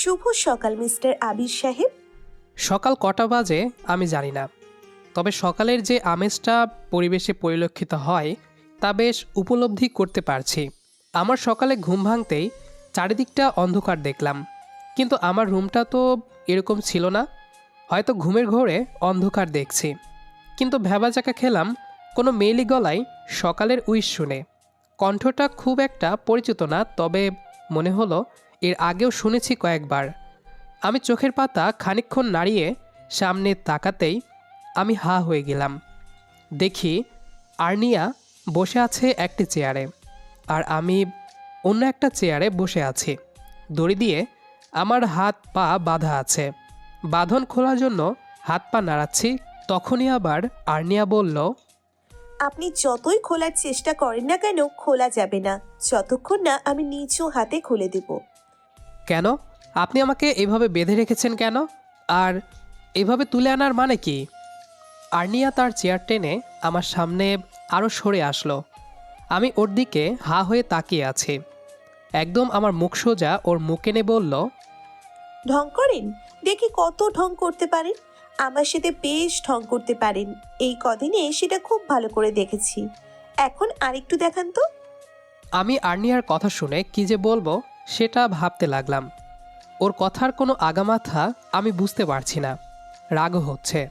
শুভ সকাল, মিস্টার আবির সাহেব। সকাল কটা বাজে আমি জানি না। তবে সকালের যে আমেজটা পরিবেশে পরিলক্ষিত হয়, তা বেশ উপলব্ধি করতে পারছি। আমার সকালে ঘুম ভাঙতেই চারিদিকটা অন্ধকার দেখলাম। কিন্তু আমার রুমটা তো এরকম ছিল না। হয়তো ঘুমের ঘোরে অন্ধকার দেখছি। কিন্তু ভ্যাবাচাকা খেলাম, কোনো মেয়েলি গলায় সকালের উইশ শুনে। কণ্ঠটা খুব একটা পরিচিত না, তবে মনে হলো এর আগেও শুনেছি কয়েকবার। আমি চোখের পাতা খানিকক্ষণ নাড়িয়ে সামনে তাকাতেই আমি হা হয়ে গেলাম। দেখি আর্নিয়া বসে আছে একটি চেয়ারে আর আমি অন্য একটা চেয়ারে বসে আছি। দড়ি দিয়ে আমার হাত পা বাঁধা আছে। বাঁধন খোলার জন্য হাত পা নাড়াচ্ছি, তখনই আবার আর্নিয়া বলল, আপনি যতই খোলার চেষ্টা করেন না কেন, খোলা যাবে না। যতক্ষণ না আমি নিচু হাতে খুলে দেব। কেন? আপনি আমাকে এভাবে বেঁধে রেখেছেন কেন? আর এভাবে তুলে আনার মানে কি? আর্নিয়া তার চেয়ার টেনে আমার সামনে আরও সরে আসলো। আমি ওর দিকে হা হয়ে তাকিয়ে আছি। একদম আমার মুখ সোজা ওর মুখ এনে বলল ঢং করেন? দেখি কত ঢং করতে পারেন। আমার সাথে বেশ ঢং করতে পারেন। এই কদিনে সেটা খুব ভালো করে দেখেছি। এখন আরেকটু দেখান তো। আমি আর্নিয়ার কথা শুনে কি যে বলব? সেটা ভাবতে লাগলাম। ওর কথার কোনো আগামাথা আমি বুঝতে পারছি না। রাগও হচ্ছে।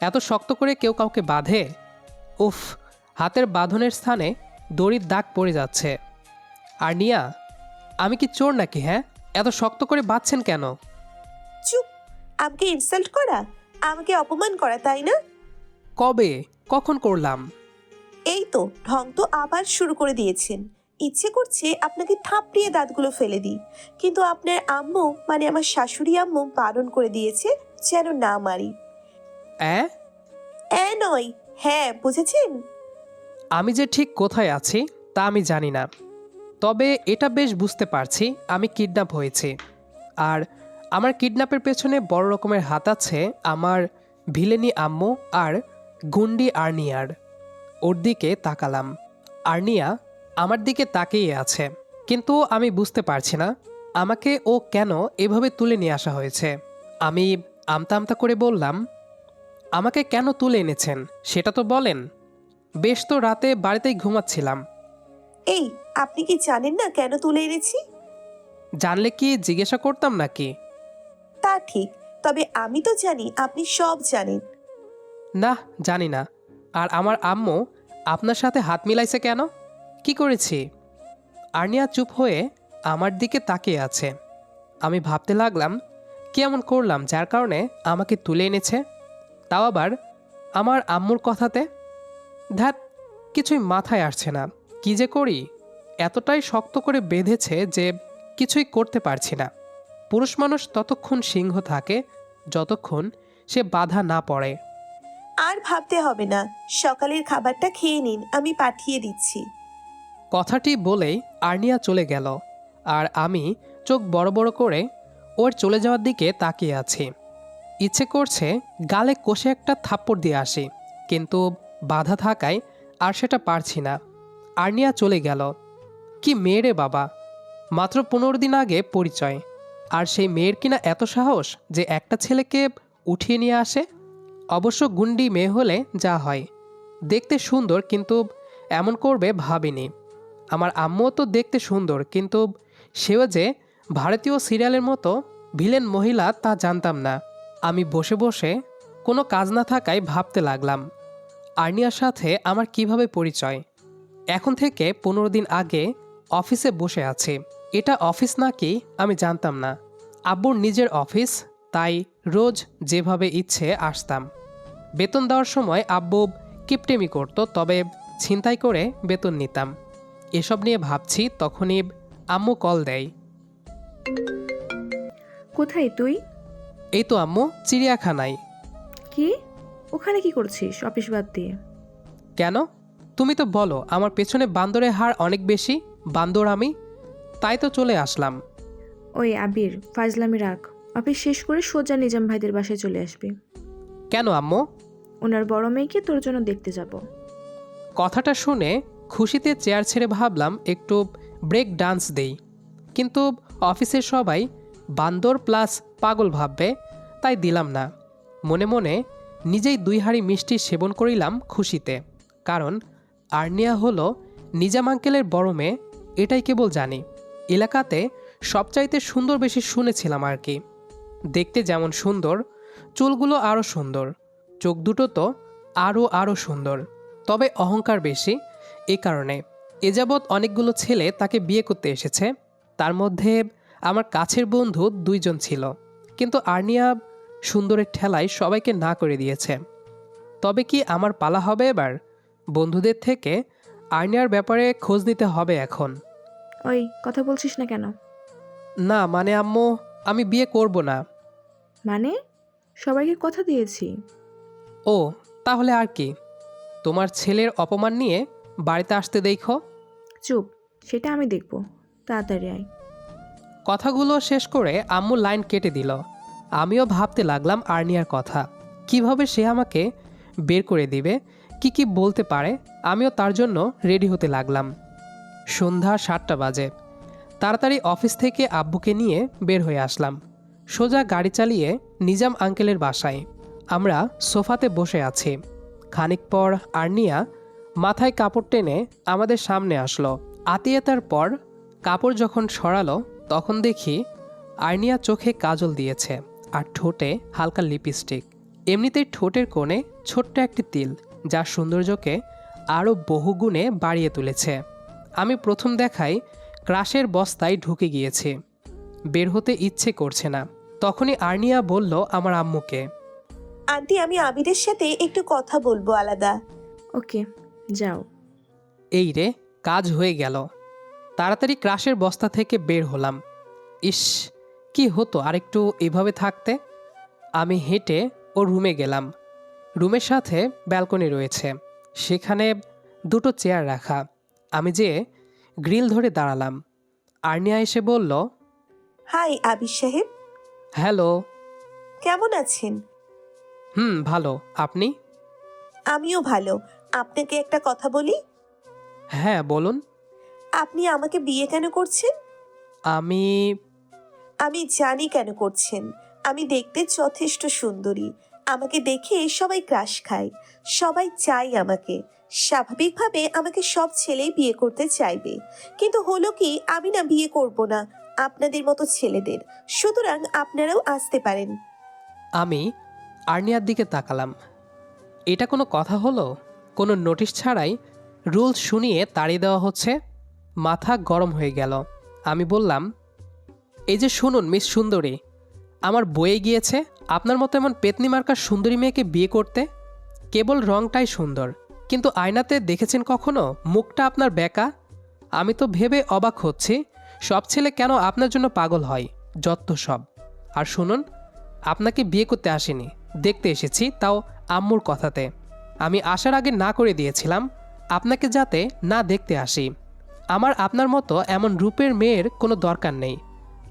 এত শক্ত করে কেউ কাউকে বাঁধে? উফ হাতের বাঁধনের স্থানে দড়ির দাগ পড়ে যাচ্ছে। আর নিয়া আমি কি চোর নাকি হ্যাঁ? এত শক্ত করে বাঁধছেন কেন? চুপ আমাকে ইনসাল্ট করা আমাকে অপমান করা তাই না? কবে? কখন করলাম? এই তো ঢং তো আবার শুরু করে দিয়েছেন। ইচ্ছে করছে আপনাকে থাপড়িয়ে দাঁতগুলো ফেলে দিই। কিন্তু আপনার আম্মু মানে আমার শাশুড়ি আম্মু বারণ করে দিয়েছে যেন না মারি। অ্যাঁ? এ নয়। হ্যাঁ বুঝেছেন? আমি যে ঠিক কোথায় আছি তা আমি জানি না। তবে এটা বেশ বুঝতে পারছি আমি কিডন্যাপ হয়েছি। আর আমার কিডন্যাপের পেছনে বড় রকমের হাত আছে আমার ভিলেনি আম্মু আর গুন্ডি আর্নিয়ার। ওর দিকে তাকালাম। আর্নিয়া আমার দিকে তাকিয়ে আছে কিন্তু আমি বুঝতে পারছি না আমাকে ও কেন এভাবে তুলে নিয়ে আসা হয়েছে। আমি আমতা আমতা করে বললাম আমাকে কেন তুলে এনেছেন? সেটা তো বলেন। বেশ তো রাতে বাড়িতেই ঘুমাচ্ছিলাম। এই আপনি কি জানেন না কেন তুলে এনেছি? জানলে কি জিজ্ঞাসা করতাম নাকি? তা ঠিক তবে আমি তো জানি আপনি সব জানেন। না জানি না। আর আমার আম্মু আপনার সাথে হাত মিলাইছে কেন? কি করেছি? আর্নিয়া চুপ হয়ে আমার দিকে তাকিয়ে আছে। আমি ভাবতে লাগলাম, কি এমন করলাম যার কারণে আমাকে তুলে এনেছে? তাও আবার আমার আম্মুর কথাতে? ধ্যাত কিছুই মাথায় আসছে না। কি যে করি? এতটাই শক্ত করে বেঁধেছে যে কিছুই করতে পারছি না। পুরুষ মানুষ ততক্ষণ সিংহ থাকে, যতক্ষণ সে বাধা না পড়ে। আর ভাবতে হবে না। সকালের খাবারটা খেয়ে নিন, আমি পাঠিয়ে দিচ্ছি। কথাটি বলেই আর্নিয়া চলে গেল, আর আমি চোখ বড় বড় করে ওর চলে যাওয়ার দিকে তাকিয়ে আছি। ইচ্ছে করছে গালে কষে একটা থাপ্পড় দিয়ে আসি, কিন্তু বাধা থাকায় আর সেটা পারছি না। আর্নিয়া চলে গেল। কি মেয়েরে বাবা? মাত্র পনেরো দিন আগে পরিচয়। আর সেই মেয়ের কিনা এত সাহস যে একটা ছেলেকে উঠিয়ে নিয়ে আসে? অবশ্য গুন্ডি মেয়ে হলে যা হয়। দেখতে সুন্দর, কিন্তু এমন করবে ভাবিনি। আমার আম্মুও তো দেখতে সুন্দর, কিন্তু সেও যে ভারতীয় সিরিয়ালের মতো ভিলেন মহিলা তা জানতাম না। আমি বসে বসে কোনো কাজ না থাকায় ভাবতে লাগলাম, আর্নিয়ার সাথে আমার কীভাবে পরিচয়? এখন থেকে পনেরো দিন আগে অফিসে বসে আছে। এটা অফিস নাকি আমি জানতাম না। আব্বুর নিজের অফিস, তাই রোজ যেভাবে ইচ্ছে আসতাম। বেতন দেওয়ার সময় আব্বু কিপটেমি করতো, তবে ছিনতাই করে বেতন নিতাম। এসব নিয়ে ভাবছি তখনই আম্মু কল দেয়। কোথায় তুই? এই তো আম্মু চিড়িয়াখানায়। কি? ওখানে কি করছিস অফিস বাদ দিয়ে? কেন? তুমি তো বলো আমার পেছনে বান্দরের হার অনেক বেশি বান্দর আমি তাই তো চলে আসলাম। ওই আবির ফাজলামি রাখ অফিস শেষ করে সোজা নিজাম ভাইদের বাসায় চলে আসবি। কেন আম্মু? ওনার বড় মেয়েকে তোর জন্য দেখতে যাব। কথাটা শুনে খুশিতে চেয়ার ছেড়ে ভাবলাম একটু ব্রেক ডান্স দেই। কিন্তু অফিসের সবাই বান্দর প্লাস পাগল ভাববে, তাই দিলাম না। মনে মনে নিজেই দুই হাঁড়ি মিষ্টি সেবন করিলাম খুশিতে। কারণ আর্নিয়া হলো নিজাম আঙ্কেলের বড় মেয়ে, এটাই কেবল জানি। এলাকাতে সবচাইতে সুন্দর বেশি শুনেছিলাম আর কি। দেখতে যেমন সুন্দর, চুলগুলো আরও সুন্দর, চোখ দুটো তো আরও আরও সুন্দর। তবে অহংকার বেশি এ কারণে। এ যাবৎ অনেকগুলো ছেলে তাকে বিয়ে করতে এসেছে। তার মধ্যে আমার কাছের বন্ধু দুইজন ছিল। কিন্তু আর্নিয়া সুন্দরের ঠেলায় সবাইকে না করে দিয়েছে। তবে কি আমার পালা হবে এবার? বন্ধুদের থেকে আর্নিয়ার ব্যাপারে খোঁজ নিতে হবে এখন। ওই কথা বলছিস না কেন? না মানে আম্মু আমি বিয়ে করব না। মানে? সবাইকে কথা দিয়েছি। ও তাহলে আর কি? তোমার ছেলের অপমান নিয়ে বাড়িতে আসতে দেখো। চুপ সেটা আমি দেখব। তাড়াতাড়ি আয়। কথাগুলো শেষ করে আম্মু লাইন কেটে দিল। আমিও ভাবতে লাগলাম আর্নিয়ার কথা। কীভাবে সে আমাকে বের করে দিবে? কি কি বলতে পারে? আমিও তার জন্য রেডি হতে লাগলাম। সন্ধ্যা সাতটা বাজে। তাড়াতাড়ি অফিস থেকে আব্বুকে নিয়ে বের হয়ে আসলাম। সোজা গাড়ি চালিয়ে নিজাম আঙ্কেলের বাসায়। আমরা সোফাতে বসে আছি। খানিক পর আর্নিয়া মাথায় কাপড় টেনে আমাদের সামনে আসলো। আতিয়াতার পর কাপড় যখন সরালো তখন দেখি আর্নিয়া চোখে কাজল দিয়েছে আর ঠোঁটে হালকা লিপস্টিক। এমনিতেই ঠোঁটের কোণে ছোট্ট একটি তিল যার সৌন্দর্যকে আরও বহুগুণে বাড়িয়ে তুলেছে। আমি প্রথম দেখাই ক্রাশের বস্তায় ঢুকে গিয়েছি। বের হতে ইচ্ছে করছে না। তখনই আর্নিয়া বলল আমার আম্মুকে আন্টি আমি আবিরের সাথে একটু কথা বলব আলাদা। ওকে। যাও। এই রে কাজ হয়ে গেল। তাড়াতাড়ি ক্রাশের বস্তা থেকে বের হলাম। ইস কি হতো আরেকটু এভাবে থাকতে? আমি হেঁটে ও রুমে গেলাম। রুমের সাথে ব্যালকনি রয়েছে। সেখানে দুটো চেয়ার রাখা। আমি যে গ্রিল ধরে দাঁড়ালাম। আর্নিয়া এসে বলল হাই আবির সাহেব। হ্যালো। কেমন আছেন? হুম ভালো। আপনি? আমিও ভালো। আপনাকে একটা কথা বলি? হ্যাঁ বলুন। আপনি আমাকে বিয়ে কেন করছেন? আমি আমি জানি কেন করছেন। আমি দেখতে যথেষ্ট সুন্দরী। আমাকে দেখে সবাই ক্রাশ খায়। সবাই চাই আমাকে। স্বাভাবিকভাবে আমাকে সব ছেলেই বিয়ে করতে চাইবে। কিন্তু হলো কি আমি না বিয়ে করব না। আপনাদের মতো ছেলেদের। সুতরাং আপনারাও আসতে পারেন। আমি আর্নিয়ার দিকে তাকালাম। এটা কোনো কথা হলো? কোনো নোটিশ ছাড়াই রুলস শুনিয়ে তাড়িয়ে দেওয়া হচ্ছে। মাথা গরম হয়ে গেল। আমি বললাম, এই যে শুনুন, মিস সুন্দরী, আমার বয়ে গিয়েছে, আপনার মতো এমন পেতনি মার্কার সুন্দরী মেয়েকে বিয়ে করতে। কেবল রংটাই সুন্দর, কিন্তু আয়নাতে দেখেছেন কখনো? মুখটা আপনার বেকা। আমি তো ভেবে অবাক হচ্ছি, সব ছেলে কেন আপনার জন্য পাগল হয়? যত সব। আর শুনুন, আপনাকে বিয়ে করতে আসিনি, দেখতে এসেছি, তাও আম্মুর কথাতে। আমি আসার আগে না করে দিয়েছিলাম, আপনাকে যাতে না দেখতে আসি। আমার আপনার মতো এমন রূপের মেয়ের কোনো দরকার নেই।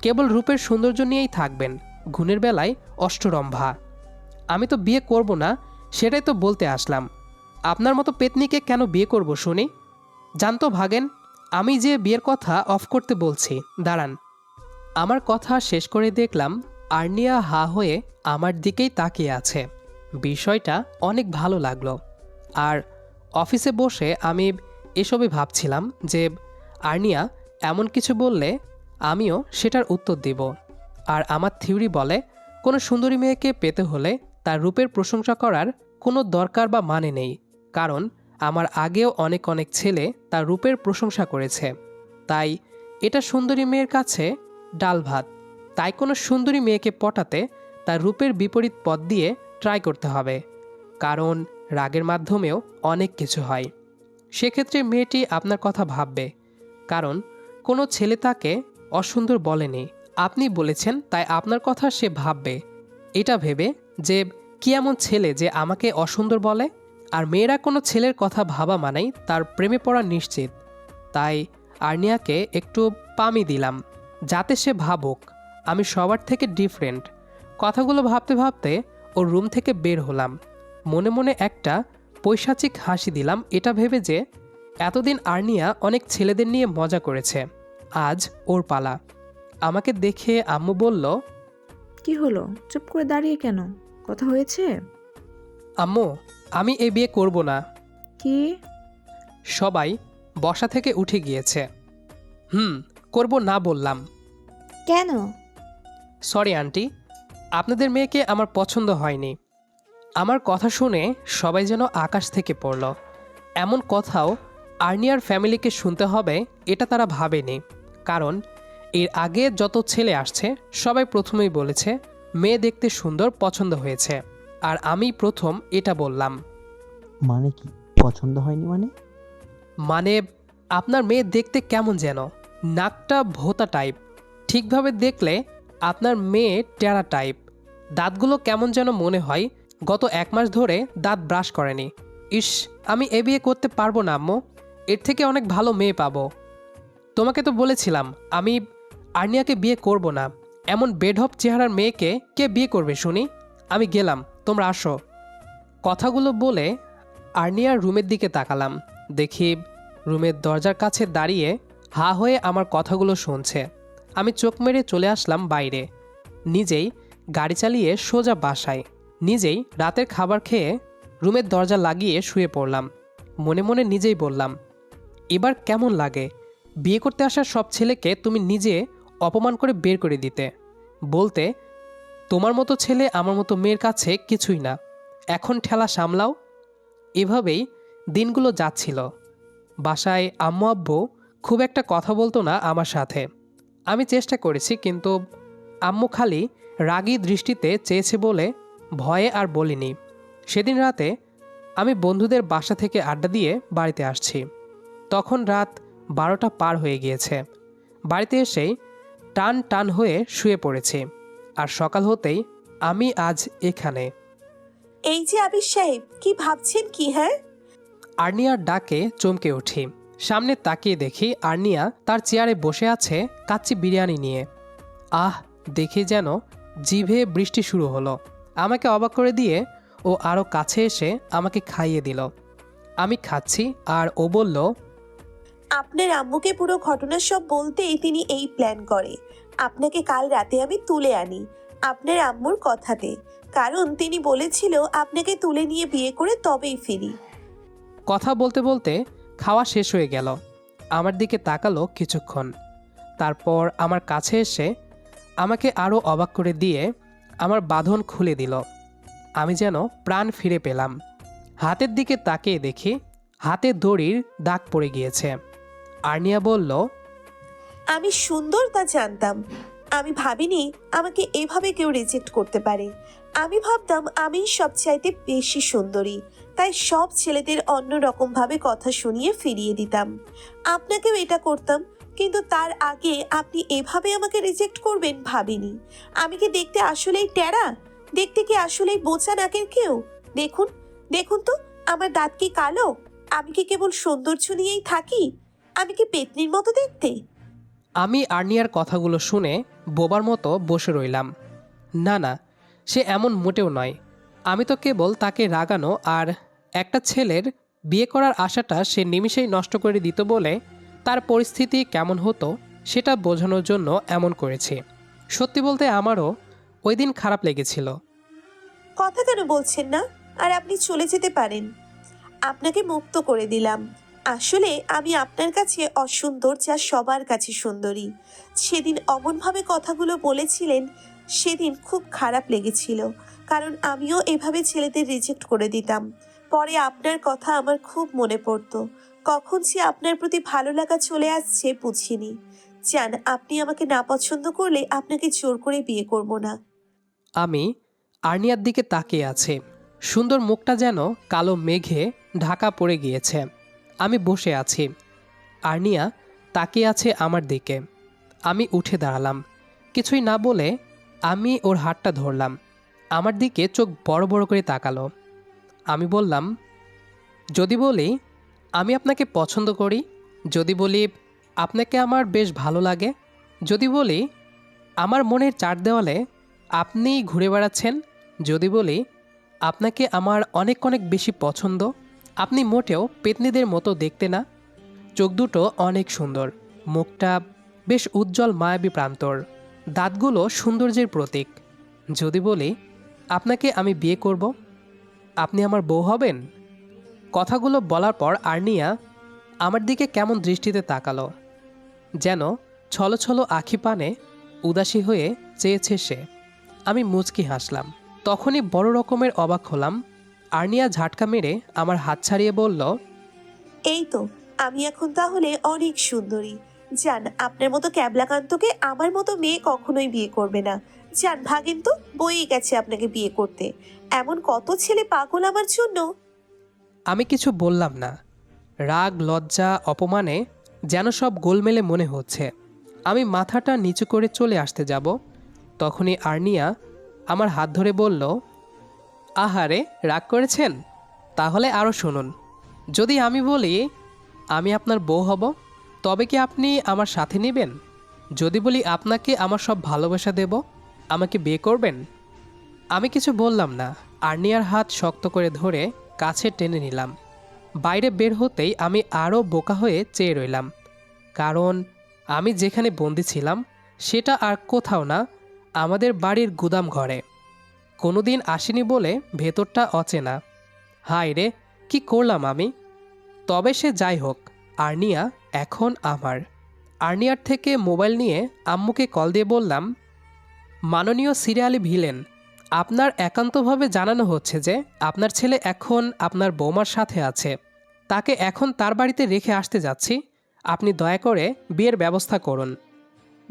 কেবল রূপের সৌন্দর্য নিয়েই থাকবেন গুণের বেলায় অষ্টরম্ভা। আমি তো বিয়ে করব না, সেটাই তো বলতে আসলাম। আপনার মতো পেতনিকে কেন বিয়ে করব শুনি? জানতো ভাগেন, আমি যে বিয়ের কথা অফ করতে বলছি, দাঁড়ান। আমার কথা শেষ করে দেখলাম, আর্নিয়া হা হয়ে আমার দিকেই তাকিয়ে আছে। বিষয়টা অনেক ভালো লাগল। আর অফিসে বসে আমি এসবই ভাবছিলাম যে আর্নিয়া এমন কিছু বললে আমিও সেটার উত্তর দিব। আর আমার থিওরি বলে, কোনো সুন্দরী মেয়েকে পেতে হলে তার রূপের প্রশংসা করার কোনো দরকার বা মানে নেই, কারণ আমার আগেও অনেক অনেক ছেলে তার রূপের প্রশংসা করেছে। তাই এটা সুন্দরী মেয়ের কাছে ডাল ভাত। তাই কোনো সুন্দরী মেয়েকে পটাতে তার রূপের বিপরীত পথ দিয়ে ট্রাই করতে হবে। কারণ রাগের মাধ্যমেও অনেক কিছু হয়। সেক্ষেত্রে মেয়েটি আপনার কথা ভাববে, কারণ কোনো ছেলে তাকে অসুন্দর বলেনি। আপনি বলেছেন, তাই আপনার কথা সে ভাববে। এটা ভেবে যে কি এমন ছেলে যে আমাকে অসুন্দর বলে? আর মেয়েরা কোনো ছেলের কথা ভাবা মানেই তার প্রেমে পড়া নিশ্চিত। তাই আর্নিয়াকে একটু পামি দিলাম, যাতে সে ভাবুক, আমি সবার থেকে ডিফারেন্ট কথাগুলো ভাবতে ভাবতে ওর রুম থেকে বের হলাম। মনে মনে একটা পৈশাচিক হাসি দিলাম এটা ভেবে যে এতদিন আর্নিয়া অনেক ছেলেদের নিয়ে মজা করেছে। আজ ওর পালা। আমাকে দেখে আম্মু বলল কি হলো? চুপ করে দাঁড়িয়ে কেন? কথা হয়েছে? আম্মু আমি এ বিয়ে করব না। কি? সবাই বসা থেকে উঠে গিয়েছে। হুম করব না বললাম। কেন? সরি আন্টি আপনাদের মেয়েকে আমার পছন্দ হয়নি। আমার কথা শুনে সবাই যেন আকাশ থেকে পড়ল। এমন কথাও আর্নিয়ার ফ্যামিলিকে শুনতে হবে এটা তারা ভাবেনি। কারণ এর আগে যত ছেলে আসছে সবাই প্রথমেই বলেছে মেয়ে দেখতে সুন্দর পছন্দ হয়েছে। আর আমি প্রথম এটা বললাম। মানে কি? পছন্দ হয়নি মানে? মানে আপনার মেয়ে দেখতে কেমন যেন? নাকটা ভোতা টাইপ ঠিকভাবে দেখলে আপনার মেয়ে টেরা টাইপ দাঁতগুলো কেমন যেন মনে হয় গত এক মাস ধরে দাঁত ব্রাশ করেনি। ইস, আমি এ বিয়ে করতে পারব না, আম্মু। এর থেকে অনেক ভালো মেয়ে পাবো। তোমাকে তো বলেছিলাম, আমি আর্নিয়াকে বিয়ে করব না। এমন বেঢপ চেহারার মেয়েকে কে বিয়ে করবে, শুনি? আমি গেলাম, তোমরা আসো। কথাগুলো বলে আর্নিয়ার রুমের দিকে তাকালাম। দেখি রুমের দরজার কাছে দাঁড়িয়ে হা হয়ে আমার কথাগুলো শুনছে। আমি চোখ মেরে চলে আসলাম বাইরে। নিজেই গাড়ি চালিয়ে সোজা বাসায়। নিজেই রাতের খাবার খেয়ে রুমের দরজা লাগিয়ে শুয়ে পড়লাম। মনে মনে নিজেই বললাম, এবার কেমন লাগে? বিয়ে করতে আসা সব ছেলেকে তুমি নিজে অপমান করে বের করে দিতে। বলতে, তোমার মতো ছেলে আমার মতো মেয়ের কাছে কিছুই না। এখন ঠেলা সামলাও। এভাবেই দিনগুলো যাচ্ছিল। বাসায় আম্মু আব্বু খুব একটা কথা বলতো না আমার সাথে। আমি চেষ্টা করেছি, কিন্তু আম্মু খালি রাগী দৃষ্টিতে চেয়েছে বলে ভয়ে আর বলিনি। সেদিন রাতে আমি বন্ধুদের বাসা থেকে আড্ডা দিয়ে বাড়িতে আসছি। তখন রাত বারোটা পার হয়ে গিয়েছে। বাড়িতে এসেই টান টান হয়ে শুয়ে পড়েছি। আর সকাল হতেই আমি আজ এখানে। এই যে আবির সাহেব কি ভাবছেন কি হ্যাঁ? আর্নিয়ার ডাকে চমকে উঠি। সামনে তাকিয়ে দেখি আর্নিয়া তার চেয়ারে বসে আছে কাচ্চি বিরিয়ানি নিয়ে। আহ দেখে যেন জিভে বৃষ্টি শুরু হলো। আমাকে অবাক করে দিয়ে ও আরও কাছে এসে আমাকে খাইয়ে দিল। আমি খাচ্ছি আর ও বলল আপনার আম্মুকে পুরো ঘটনা সব বলতেই তিনি এই প্ল্যান করে। আপনাকে কাল রাতে আমি তুলে আনি। আপনার আম্মুর কথাতে। কারণ তিনি বলেছিল আপনাকে তুলে নিয়ে বিয়ে করে তবেই ফিরি। কথা বলতে বলতে খাওয়া শেষ হয়ে গেল। আমার দিকে তাকালো কিছুক্ষণ। তারপর আমার কাছে এসে আমাকে আরও অবাক করে দিয়ে আমার বাঁধন খুলে দিল। আমি যেন প্রাণ ফিরে পেলাম। হাতের দিকে তাকিয়ে দেখি হাতে দড়ির দাগ পড়ে গিয়েছে। আর্নিয়া বলল, আমি সুন্দর তা জানতাম। আমি ভাবিনি আমাকে এভাবে কেউ রিজেক্ট করতে পারে। আমি ভাবতাম আমি সবচাইতে বেশি সুন্দরী। তাই সব ছেলেদের অন্য রকম ভাবে কথা শুনিয়ে ফিরিয়ে দিতাম। আপনাকেও এটা করতাম? কিন্তু তার আগে আপনি এভাবে আমাকে রিজেক্ট করবেন ভাবিনি। আমি কি দেখতে আসলেই টেরা? দেখতে কি আসলেই বোচা নাকের কেউ? দেখুন দেখুন তো, আমার দাঁত কি কালো? আমি কি কেবল সৌন্দর্য নিয়েই থাকি? আমি কি পেতনির মতো দেখতে? আমি আর্নিয়ার কথাগুলো শুনে বোবার মতো বসে রইলাম। না না, সে এমন মোটেও নয়। আমি তো কেবল তাকে রাগানো আর একটা ছেলের বিয়ে করার আশাটা সে নিমিষেই নষ্ট করে দিত বলে তার পরিস্থিতি কেমন হতো, সেটা বোঝানোর জন্য এমন করেছি। সত্যি বলতে আমারও ওই দিন খারাপ লেগেছিল। কথা কেন বলছেন না? আর আপনি চলে যেতে পারেন। আপনাকে মুক্ত করে দিলাম। আসলে আমি আপনার কাছে অসুন্দর যা সবার কাছে সুন্দরী। সেদিন অমনভাবে কথাগুলো বলেছিলেন, সেদিন খুব খারাপ লেগেছিল। কারণ আমিও এভাবে ছেলেদের রিজেক্ট করে দিতাম। পরে আপনার কথা আমার খুব মনে পড়তো। কখন সে আপনার প্রতি ভালো লাগা চলে আসছে বুঝিনি। জান, আপনি আমাকে না পছন্দ করলে আপনাকে জোর করে বিয়ে করব না। আমি আর্নিয়ার দিকে তাকিয়ে আছি। সুন্দর মুখটা যেন কালো মেঘে ঢাকা পড়ে গিয়েছে। আমি বসে আছি। আর্নিয়া তাকিয়ে আছে আমার দিকে। আমি উঠে দাঁড়ালাম। কিছুই না বলে আমি ওর হাতটা ধরলাম। আমার দিকে চোখ বড় বড় করে তাকালো। আমি বললাম, যদি বলি আমি আপনাকে পছন্দ করি, যদি বলি, আপনাকে আমার বেশ ভালো লাগে। যদি বলি, আমার মনের চার দেওয়ালে আপনি ঘুরে বেড়াচ্ছেন। যদি বলি, আপনাকে আমার অনেক অনেক বেশি পছন্দ। আপনি মোটেও পেতনিদের মতো দেখতে না। চোখ দুটো অনেক সুন্দর, মুখটা বেশ উজ্জ্বল মায়াবী প্রান্তর, দাঁতগুলো সৌন্দর্যের প্রতীক। যদি বলি, আপনাকে আমি বিয়ে করব? আপনি আমার বউ হবেন? কথাগুলো বলার পর আর্নিয়া আমার দিকে কেমন দৃষ্টিতে তাকালো, যেন ছলো ছলো আখি পানে উদাসী হয়ে চেয়েছে সে। আমি মুচকি হাসলাম। তখনই বড় রকমের অবাক হলাম। আর্নিয়া ঝাটকা মেরে আমার হাত ছাড়িয়ে বলল, এই তো, আমি এখন তাহলে অনেক সুন্দরী। যান আপনার মতো ক্যাবলাকান্তকে আমার মতো মেয়ে কখনোই বিয়ে করবে না। যান ভাগেন তো, বইয়ে গেছে আপনাকে বিয়ে করতে। এমন কত ছেলে পাগল আমার জন্য। আমি কিছু বললাম না। রাগ, লজ্জা, অপমানে যেন সব গোলমেলে মনে হচ্ছে। আমি মাথাটা নিচু করে চলে আসতে যাব। তখনই আর্নিয়া আমার হাত ধরে বলল, আহারে, রাগ করেছেন? তাহলে আরও শুনুন। যদি আমি বলি, আমি আপনার বউ হব, তবে কি আপনি আমার সাথে নেবেন? যদি বলি, আপনাকে আমার সব ভালোবাসা দেব, আমাকে বিয়ে করবেন? আমি কিছু বললাম না। আর্নিয়ার হাত শক্ত করে ধরে কাছে টেনে নিলাম। বাইরে বের হতেই আমি আরও বোকা হয়ে চেয়ে রইলাম। কারণ, আমি যেখানে বন্দি ছিলাম, সেটা আর কোথাও না, আমাদের বাড়ির গুদাম ঘরে। কোনোদিন আসেনি বলে ভেতরটা অচেনা। হায় রে, কি করলাম আমি? তবে সে যাই হোক, আর্নিয়া এখন আমার। আর্নিয়ার থেকে মোবাইল নিয়ে আম্মুকে কল দিয়ে বললাম, মাননীয় সিরিয়ালি ভিলেন আপনার একান্তভাবে জানানো হচ্ছে যে আপনার ছেলে এখন আপনার বৌমার সাথে আছে। তাকে এখন তার বাড়িতে রেখে আসতে যাচ্ছি। আপনি দয়া করে বিয়ের ব্যবস্থা করুন।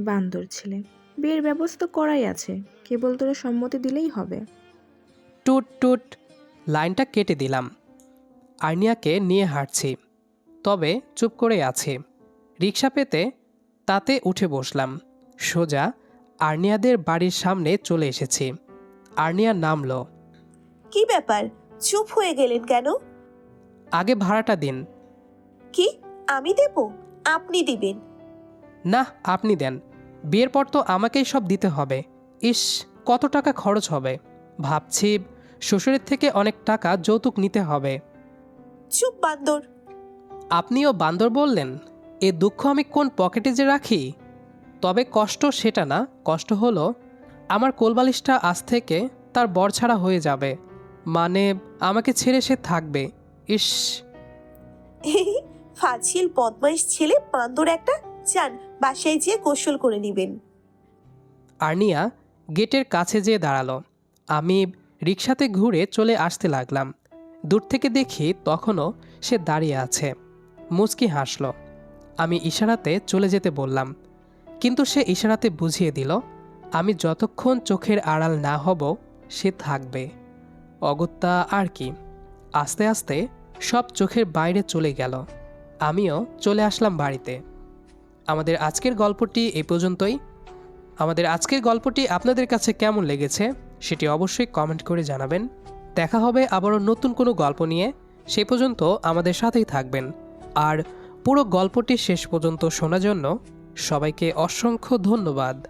বান্দর ছেলে বিয়ের ব্যবস্থা করাই আছে। কেবল তোরা সম্মতি দিলেই হবে। টুট টুট লাইনটা কেটে দিলাম। আর্নিয়াকে নিয়ে হাঁটছি। তবে চুপ করে আছে। রিক্সা পেতে তাতে উঠে বসলাম। সোজা আর্নিয়াদের বাড়ির সামনে চলে এসেছি। আর্নিয়া নামলো কি ব্যাপার? চুপ হয়ে গেলেন কেন? আগে ভাড়াটা দিন। কি? আমি দেব? আপনি দিবেন। না আপনি দেন। বিয়ের পর তো আমাকেই সব দিতে হবে। ইস কত টাকা খরচ হবে? ভাবছি শ্বশুরের থেকে অনেক টাকা যৌতুক নিতে হবে। চুপ বান্দর। আপনিও বান্দর বললেন? এ দুঃখ আমি কোন পকেটে যে রাখি? তবে কষ্ট সেটা না কষ্ট হলো আমার কোলবালিশটা আজ থেকে তার বরছাড়া হয়ে যাবে। মানে আমাকে ছেড়ে সে থাকবে। ইস। ফাজিল বদমাইশ ছেলে বান্দর একটা। যান বাসায় যেয়ে গোসল করে নেবেন। আর্নিয়া গেটের কাছে যেয়ে দাঁড়াল। আমি রিক্সাতে ঘুরে চলে আসতে লাগলাম। দূর থেকে দেখি তখনও সে দাঁড়িয়ে আছে। মুচকি হাসল। আমি ইশারাতে চলে যেতে বললাম। কিন্তু সে ইশারাতে বুঝিয়ে দিল আমি যতক্ষণ চোখের আড়াল না হব, সে থাকবে। অগত্যা আর কি। আস্তে আস্তে সব চোখের বাইরে চলে গেল। আমিও চলে আসলাম বাড়িতে। আমাদের আজকের গল্পটি এই পর্যন্তই। আমাদের আজকের গল্পটি আপনাদের কাছে কেমন লেগেছে, সেটি অবশ্যই কমেন্ট করে জানাবেন। দেখা হবে আবারও নতুন কোনো গল্প নিয়ে। সে পর্যন্ত আমাদের সাথেই থাকবেন। আর পুরো গল্পটি শেষ পর্যন্ত শোনার জন্য সবাইকে অসংখ্য ধন্যবাদ।